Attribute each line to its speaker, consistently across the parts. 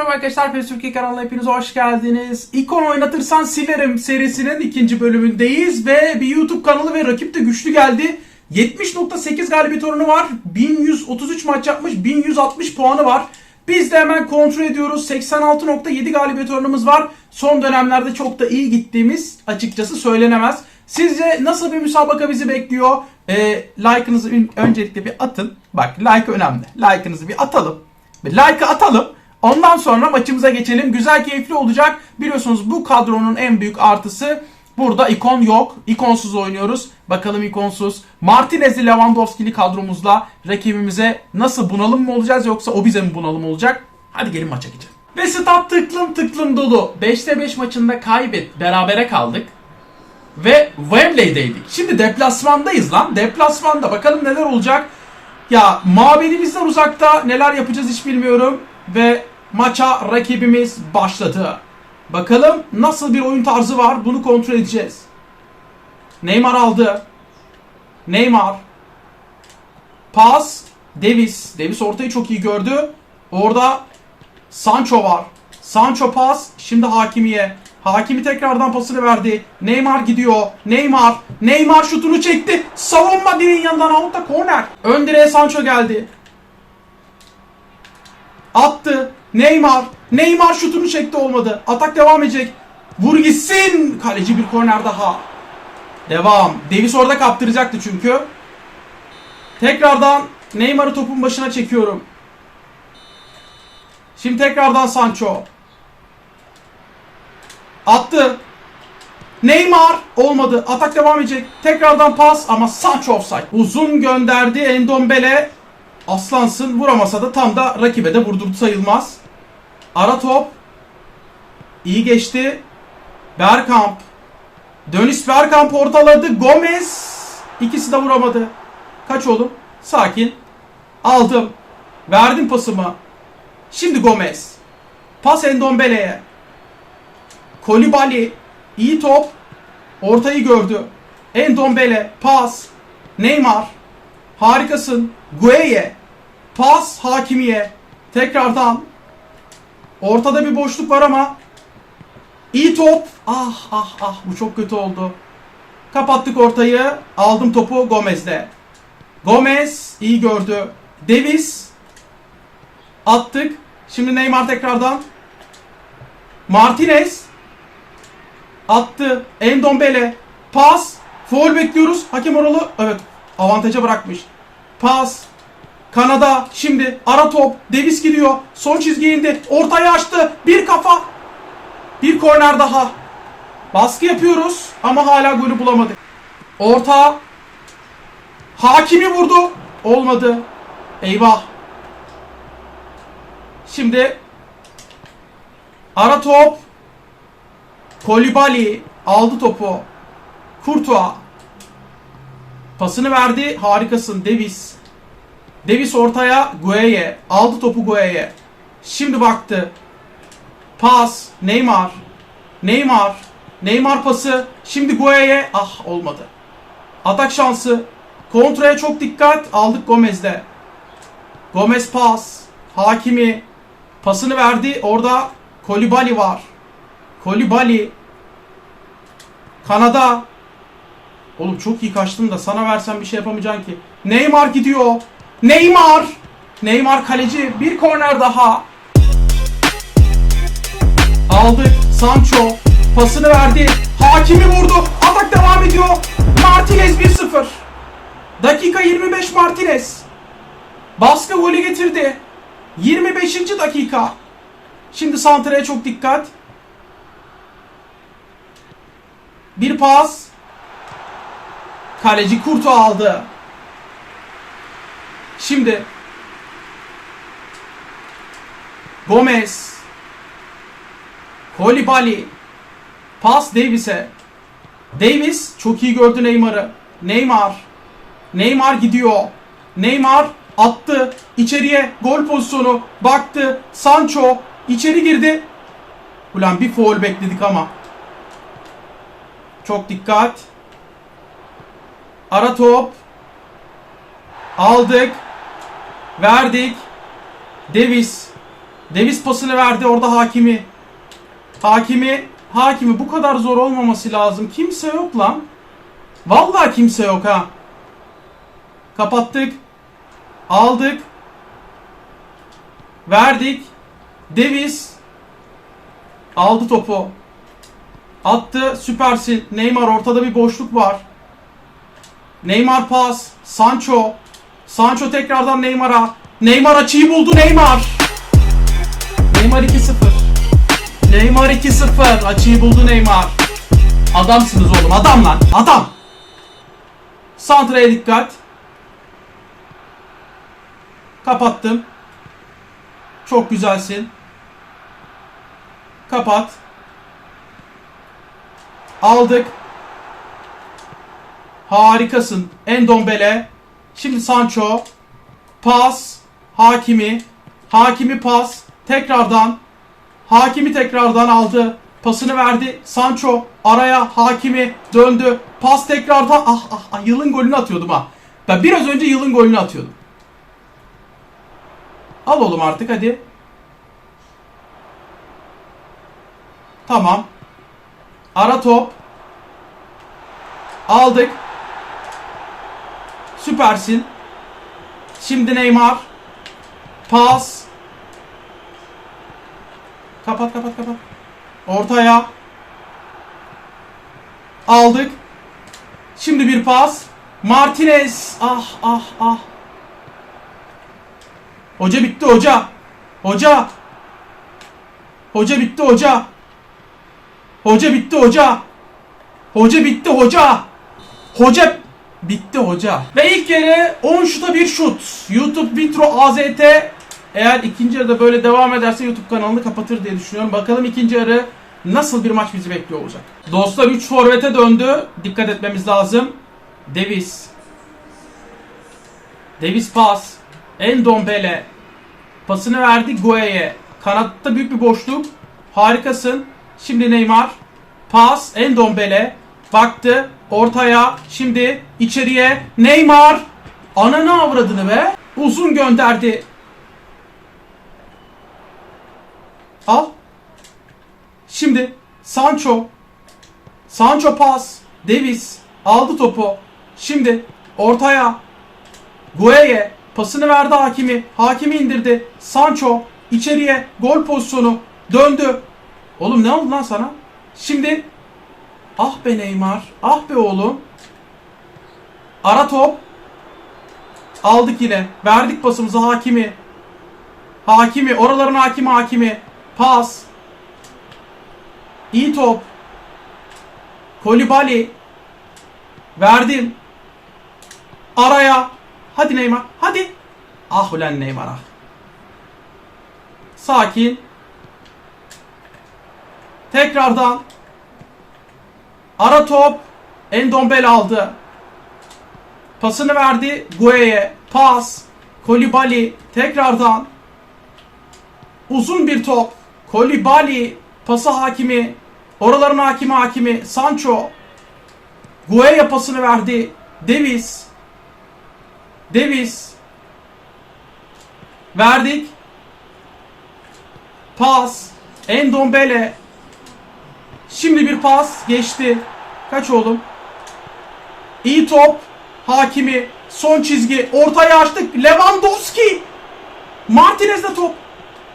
Speaker 1: merhaba arkadaşlar. PES Türkiye kanalına hepiniz hoş geldiniz. İkon oynatırsan silerim serisinin ikinci bölümündeyiz ve bir YouTube kanalı ve rakip de güçlü geldi. 70.8 galibiyet oranı var. 1133 maç yapmış. 1160 puanı var. Biz de hemen kontrol ediyoruz. 86.7 galibiyet oranımız var. Son dönemlerde çok da iyi gittiğimiz açıkçası söylenemez. Sizce nasıl bir müsabaka bizi bekliyor? Ee, like'ınızı öncelikle bir atın. Bak like önemli. Like'ınızı bir atalım. Bir like atalım. Ondan sonra maçımıza geçelim. Güzel keyifli olacak. Biliyorsunuz bu kadronun en büyük artısı burada ikon yok. İkonsuz oynuyoruz. Bakalım ikonsuz. Martinez'li Lewandowski'li kadromuzla rakibimize nasıl bunalım mı olacağız yoksa o bize mi bunalım olacak? Hadi gelin maça geçelim. Ve stat tıklım tıklım dolu. 5'te 5 maçında kaybet. Berabere kaldık. Ve Wembley'deydik. Şimdi deplasmandayız lan. Deplasmanda bakalım neler olacak. Ya mabedimizden uzakta neler yapacağız hiç bilmiyorum. Ve maça rakibimiz başladı. Bakalım nasıl bir oyun tarzı var bunu kontrol edeceğiz. Neymar aldı. Neymar. Pas. Davis. Davis ortayı çok iyi gördü. Orada Sancho var. Sancho pas. Şimdi Hakimi'ye. Hakimi tekrardan pasını verdi. Neymar gidiyor. Neymar. Neymar şutunu çekti. Savunma direğin yanından altta korner. Ön direğe Sancho geldi. Attı. Neymar. Neymar şutunu çekti olmadı. Atak devam edecek. Vur gitsin. Kaleci bir korner daha. Devam. Davis orada kaptıracaktı çünkü. Tekrardan Neymar'ı topun başına çekiyorum. Şimdi tekrardan Sancho. Attı. Neymar olmadı. Atak devam edecek. Tekrardan pas ama Sancho offside. Uzun gönderdi Endombele. Aslansın vuramasa da tam da rakibe de vurdurdu sayılmaz. Ara top. İyi geçti. Bergkamp. Dönis Bergkamp ortaladı. Gomez. İkisi de vuramadı. Kaç oğlum? Sakin. Aldım. Verdim pasımı. Şimdi Gomez. Pas Endombele'ye. Kolibali. iyi top. Ortayı gördü. Endombele. Pas. Neymar. Harikasın. Gueye. Pas Hakimiye. Tekrardan. Ortada bir boşluk var ama. İyi top. Ah ah ah bu çok kötü oldu. Kapattık ortayı. Aldım topu Gomez'de. Gomez iyi gördü. Davis attık. Şimdi Neymar tekrardan. Martinez attı. Endombele pas. Foul bekliyoruz. Hakem oralı. Evet. Avantaja bırakmış. Pas. Kanada. Şimdi ara top. Davis gidiyor. Son çizgiye indi. Ortayı açtı. Bir kafa. Bir korner daha. Baskı yapıyoruz ama hala golü bulamadık. Orta. Hakimi vurdu. Olmadı. Eyvah. Şimdi ara top. Kolibali aldı topu. Kurtuğa. Pasını verdi. Harikasın Davis. Davis ortaya Gueye. Aldı topu Gueye. Şimdi baktı. Pas. Neymar. Neymar. Neymar pası. Şimdi Gueye. Ah olmadı. Atak şansı. Kontraya çok dikkat. Aldık Gomez'de. Gomez pas. Hakimi. Pasını verdi. Orada Kolibali var. Kolibali. Kanada. Oğlum çok iyi kaçtım da sana versem bir şey yapamayacaksın ki. Neymar gidiyor. Neymar. Neymar kaleci. Bir korner daha. Aldık. Sancho. Pasını verdi. Hakimi vurdu. Atak devam ediyor. Martinez 1-0. Dakika 25 Martinez. Baskı golü getirdi. 25. dakika. Şimdi Santra'ya çok dikkat. Bir pas. Kaleci Kurtu aldı. Şimdi Gomez Kolibali Pas Davis'e Davis çok iyi gördü Neymar'ı. Neymar Neymar gidiyor. Neymar attı. içeriye gol pozisyonu. Baktı. Sancho içeri girdi. Ulan bir foul bekledik ama. Çok dikkat. Ara top. Aldık. Verdik. Davis. Davis pasını verdi orada Hakimi. Hakimi, Hakimi bu kadar zor olmaması lazım. Kimse yok lan. Vallahi kimse yok ha. Kapattık. Aldık. Verdik. Davis aldı topu. Attı. Süpersin. Neymar ortada bir boşluk var. Neymar pas. Sancho. Sancho tekrardan Neymar'a. Neymar açıyı buldu Neymar. Neymar 2-0. Neymar 2-0. Açıyı buldu Neymar. Adamsınız oğlum. Adam lan. Adam. Santra'ya dikkat. Kapattım. Çok güzelsin. Kapat. Aldık. Harikasın. Endombele. Şimdi Sancho. Pas. Hakimi. Hakimi pas. Tekrardan. Hakimi tekrardan aldı. Pasını verdi. Sancho araya Hakimi döndü. Pas tekrardan. Ah ah ah yılın golünü atıyordum ha. Ben biraz önce yılın golünü atıyordum. Al oğlum artık hadi. Tamam. Ara top. Aldık. Süpersin. Şimdi Neymar. Pas. Kapat kapat kapat. Ortaya. Aldık. Şimdi bir pas. Martinez. Ah ah ah. Hoca bitti hoca. Hoca. Hoca bitti hoca. Hoca bitti hoca. Hoca bitti hoca. Hoca bitti hoca. Ve ilk yarı 10 şuta bir şut. YouTube Vitro AZT eğer ikinci yarıda böyle devam ederse YouTube kanalını kapatır diye düşünüyorum. Bakalım ikinci yarı nasıl bir maç bizi bekliyor olacak. Dostlar 3 forvete döndü. Dikkat etmemiz lazım. Davis. Davis pas. Endombele. Pasını verdi Gueye. Kanatta büyük bir boşluk. Harikasın. Şimdi Neymar. Pas. Endombele. Baktı. Ortaya. Şimdi içeriye. Neymar. Ananı avradını be. Uzun gönderdi. Al. Şimdi Sancho. Sancho pas. Davis aldı topu. Şimdi ortaya. Gueye pasını verdi Hakimi. Hakimi indirdi. Sancho içeriye gol pozisyonu döndü. Oğlum ne oldu lan sana? Şimdi ah be Neymar. Ah be oğlum. Ara top. Aldık yine. Verdik pasımızı Hakimi. Hakimi. Oraların hakimi Hakimi. Pas. İyi top. Kolibali. Verdim. Araya. Hadi Neymar. Hadi. Ah ulan Neymar ah. Sakin. Tekrardan. Ara top. Endombele aldı. Pasını verdi Gueye. Pas. Kolibali. Tekrardan. Uzun bir top. Kolibali. Pası hakimi. Oraların hakimi hakimi. Sancho. Gueye pasını verdi. Davis. Davis. Verdik. Pas. Endombele. Şimdi bir pas geçti. Kaç oğlum? İyi top. Hakimi. Son çizgi. Ortaya açtık. Lewandowski. Martinez'de top.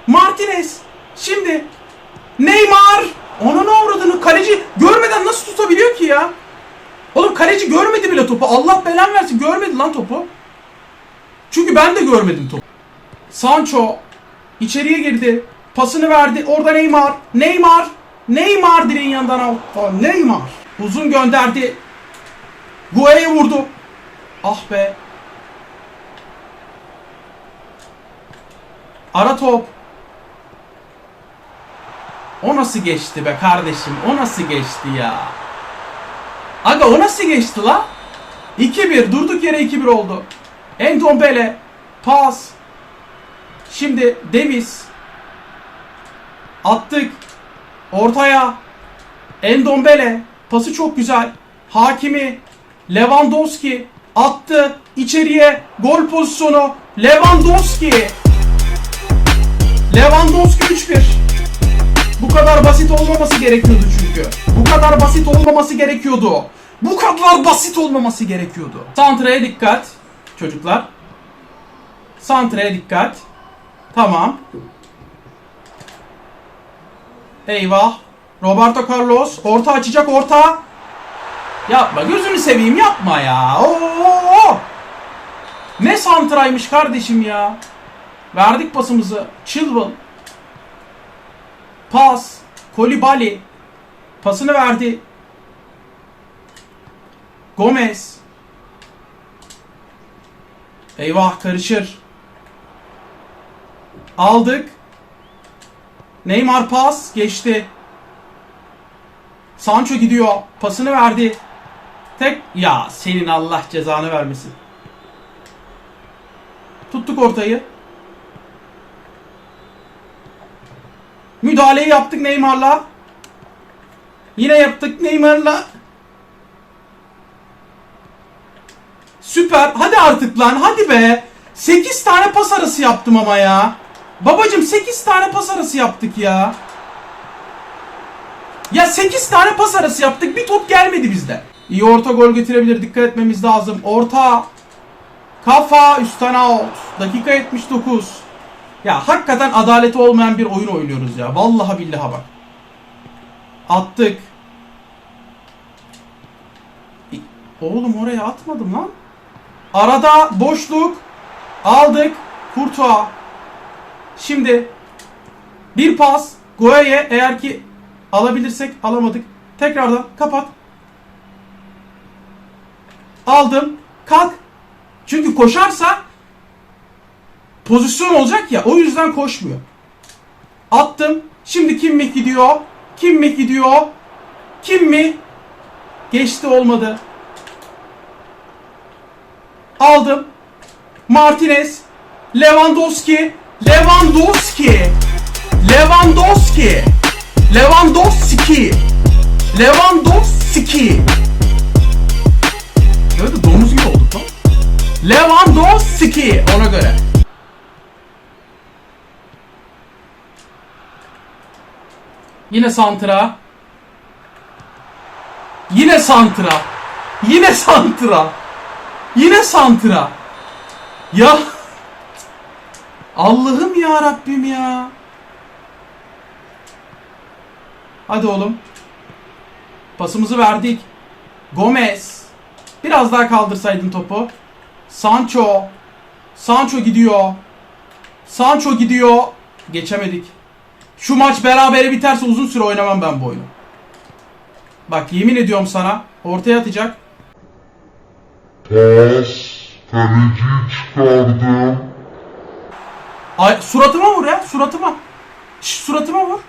Speaker 1: Martinez. Şimdi. Neymar. Onun avradını kaleci görmeden nasıl tutabiliyor ki ya? Oğlum kaleci görmedi bile topu. Allah belan versin görmedi lan topu. Çünkü ben de görmedim topu. Sancho içeriye girdi. Pasını verdi. Orada Neymar. Neymar. Neymar direğin yanından al. Neymar. Uzun gönderdi. Gueye vurdu. Ah be. Ara top. O nasıl geçti be kardeşim? O nasıl geçti ya? Aga o nasıl geçti la? 2-1 durduk yere 2-1 oldu. Endombele pas. Şimdi Davis attık. Ortaya Endombele pası çok güzel. Hakimi Lewandowski attı içeriye gol pozisyonu Lewandowski Lewandowski 3-1. Bu kadar basit olmaması gerekiyordu çünkü. Bu kadar basit olmaması gerekiyordu. Bu kadar basit olmaması gerekiyordu. Santra'ya dikkat çocuklar. Santra'ya dikkat. Tamam. Eyvah. Roberto Carlos orta açacak orta. Yapma gözünü seveyim yapma ya. Oo! Ne santraymış kardeşim ya. Verdik pasımızı. Chilwell. Pas. Kolibali. Pasını verdi. Gomez. Eyvah karışır. Aldık. Neymar pas geçti. Sancho gidiyor. Pasını verdi. Tek ya senin Allah cezanı vermesin. Tuttuk ortayı. Müdahaleyi yaptık Neymar'la. Yine yaptık Neymar'la. Süper. Hadi artık lan. Hadi be. 8 tane pas arası yaptım ama ya. Babacım 8 tane pas arası yaptık ya. Ya 8 tane pas arası yaptık. Bir top gelmedi bizde. İyi orta gol getirebilir. Dikkat etmemiz lazım. Orta. Kafa üstten out. Dakika 79. Ya hakikaten adaleti olmayan bir oyun oynuyoruz ya. Vallahi billahi bak. Attık. Oğlum oraya atmadım lan. Arada boşluk. Aldık. Kurtuğa. Şimdi bir pas. Goya'ya eğer ki alabilirsek alamadık. Tekrardan kapat. Aldım. Kalk. Çünkü koşarsa pozisyon olacak ya o yüzden koşmuyor. Attım. Şimdi kim mi gidiyor? Kim mi gidiyor? Kim mi? Geçti olmadı. Aldım. Martinez. Lewandowski. Lewandowski. Lewandowski. Lewandowski. Lewandowski. Böyle domuz gibi olduk lan. Lewandowski ona göre. Yine santra. Yine santra. Yine santra. Yine santra. Ya Allah'ım ya Rabbim ya. Hadi oğlum. Pasımızı verdik. Gomez. Biraz daha kaldırsaydın topu. Sancho. Sancho gidiyor. Sancho gidiyor. Geçemedik. Şu maç berabere biterse uzun süre oynamam ben bu oyunu. Bak yemin ediyorum sana. Ortaya atacak.
Speaker 2: Pas. Kaleciyi çıkardım.
Speaker 1: Ay, suratıma vur ya. Suratıma. Şş, suratıma vur.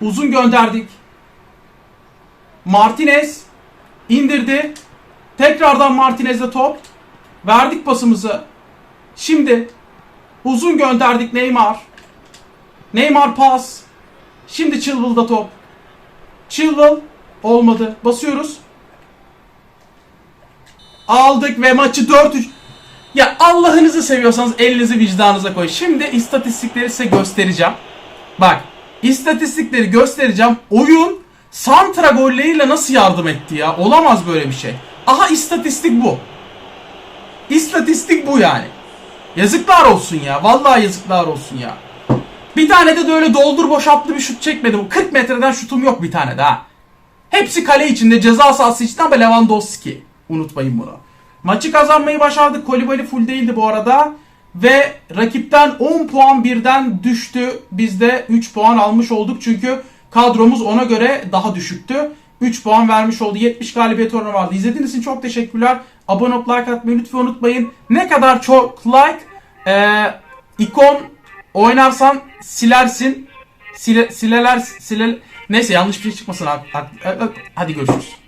Speaker 1: Uzun gönderdik. Martinez indirdi. Tekrardan Martinez'e top. Verdik pasımızı. Şimdi uzun gönderdik Neymar. Neymar pas. Şimdi Chilwell'da top. Chilwell olmadı. Basıyoruz. Aldık ve maçı 4-3. Ya Allah'ınızı seviyorsanız elinizi vicdanınıza koyun. Şimdi istatistikleri size göstereceğim. Bak istatistikleri göstereceğim. Oyun santra golleriyle nasıl yardım etti ya? Olamaz böyle bir şey. Aha istatistik bu. İstatistik bu yani. Yazıklar olsun ya. Vallahi yazıklar olsun ya. Bir tane de böyle doldur boşaltlı bir şut çekmedim. 40 metreden şutum yok bir tane daha. Hepsi kale içinde ceza sahası içinde ama Lewandowski. Unutmayın bunu. Maçı kazanmayı başardık. Kolibali full değildi bu arada. Ve rakipten 10 puan birden düştü. Biz de 3 puan almış olduk. Çünkü kadromuz ona göre daha düşüktü. 3 puan vermiş oldu. 70 galibiyet oranı vardı. İzlediğiniz için çok teşekkürler. Abone olup like atmayı lütfen unutmayın. Ne kadar çok like e, ikon oynarsan silersin. Sile, sileler sile, neyse yanlış bir şey çıkmasın. Hadi görüşürüz.